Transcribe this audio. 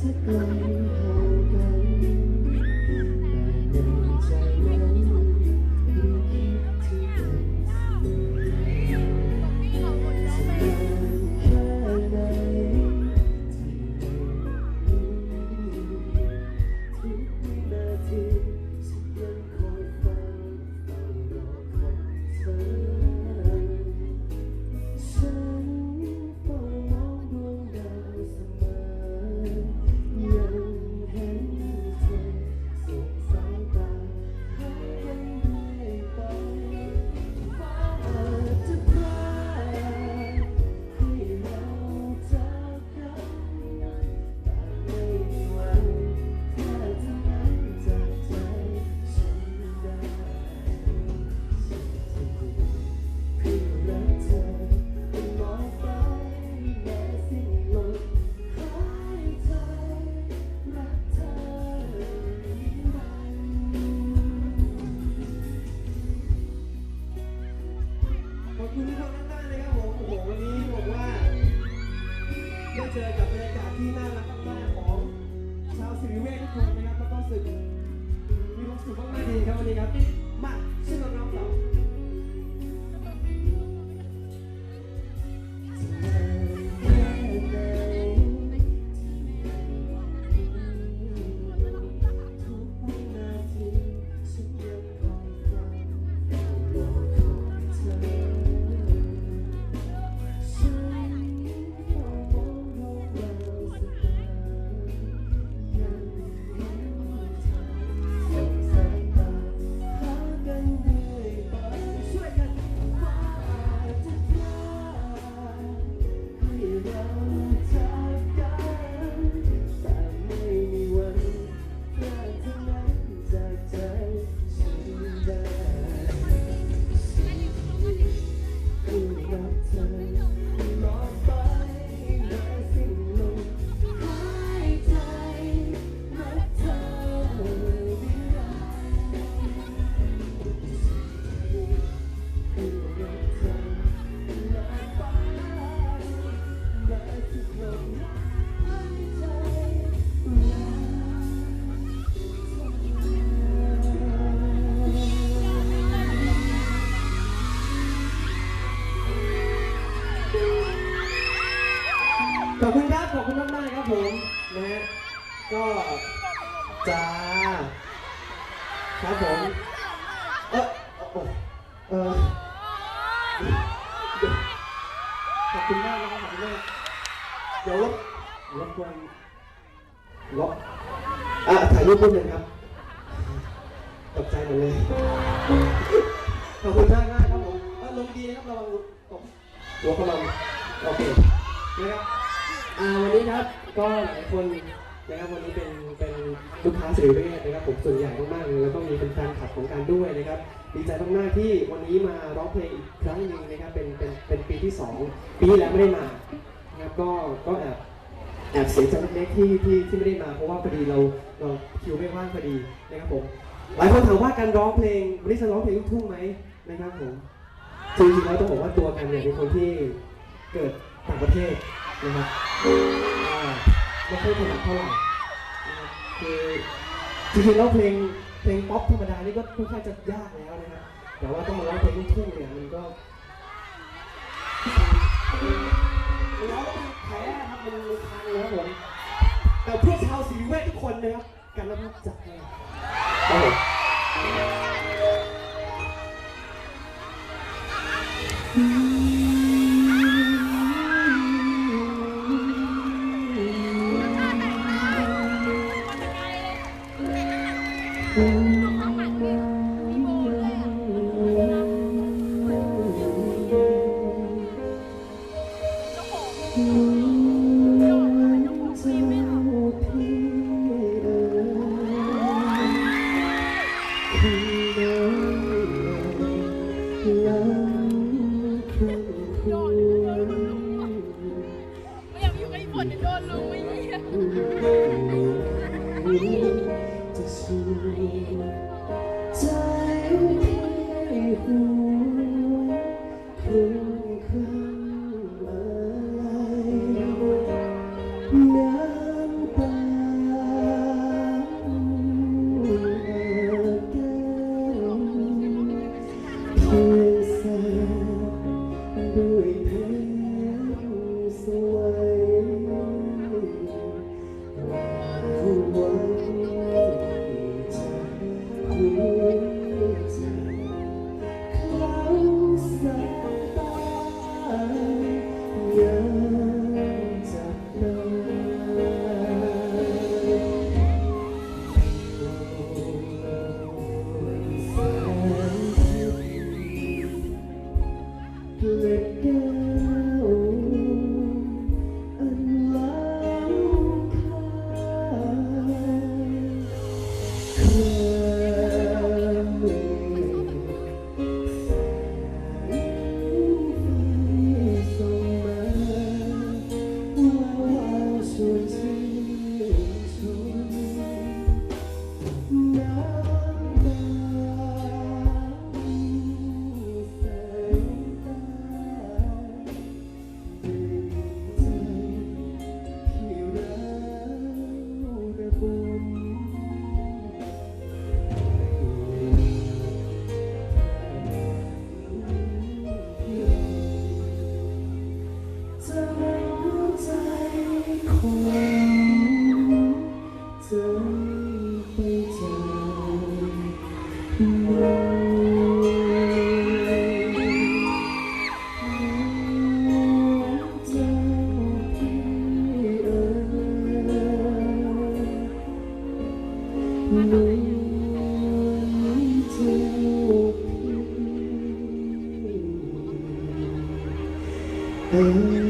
to go. างบ้างนะครับผมโอ้โหวันนี้บอกว่าได้เจอกับบรรยากาศที่น่ารักมากๆของชาวสิริเวชทุกคนนะครับแล้วก็รู้สึกมีความสุขมากๆดีครับวันนี้ครับมาชื่อน้องๆต่ จ้า ครับผม เออเออขอบคุณมากนะครับขอบคุณมากเดี๋ยวรบรบกวนรบอะถ่ายรูปรูปหนึ่งครับ ตกใจหมดเลย ขอบคุณมากมากครับผมลงดีนะครับระวังตกหัวกำลังโอเคนะครับอ่าวันนี้ครับก็หลายคน นะครับวันนี้เป็นเป็นลูกค้าสื่อเวทนะครับผมส่วนใหญ่มากๆเลยแล้วก็มีเป็นแฟนคลับของการด้วยนะครับดีใจมากๆที่วันนี้มาร้องเพลงอีกครั้งหนึ่งนะครับเป็นเป็นเป็นปีที่สองปีแล้วไม่ได้มานะครับก็ก็แอบแอบเสียใจเล็กๆที่ที่ที่ไม่ได้มาเพราะว่าพอดีเราเราคิวไม่ว่างพอดีนะครับผมหลายคนถามว่าการร้องเพลงวันนี้จะร้องเพลงลูกทุ่งไหมนะครับผมจริงๆแล้วต้องบอกว่าตัวกันเนี่ยเป็นคนที่เกิดต่างประเทศนะครับ ไม่ค่อยถนัดเท่าไหร่นะครับคือจริงๆแล้วเพลงเพลงป๊อปธรรมดานี่ก็ค่อนข้างจะยากแล้วนะครับแต่ว่าต้องมาร้องเพลงลูกทุ่งเนี่ยมันก็มันร้องแล้วมันแพ้ครับมันมันพังนะครับผมแต่เพื่อชาวสีเวททุกคนนะครับกันแล้วครับจัดให้ครับ อยากอยู่กับไอ้ฝนเดี๋ยวโดนลุงไม่เหี้ยจะสูใจให้หัว เก พี่เอ๋ย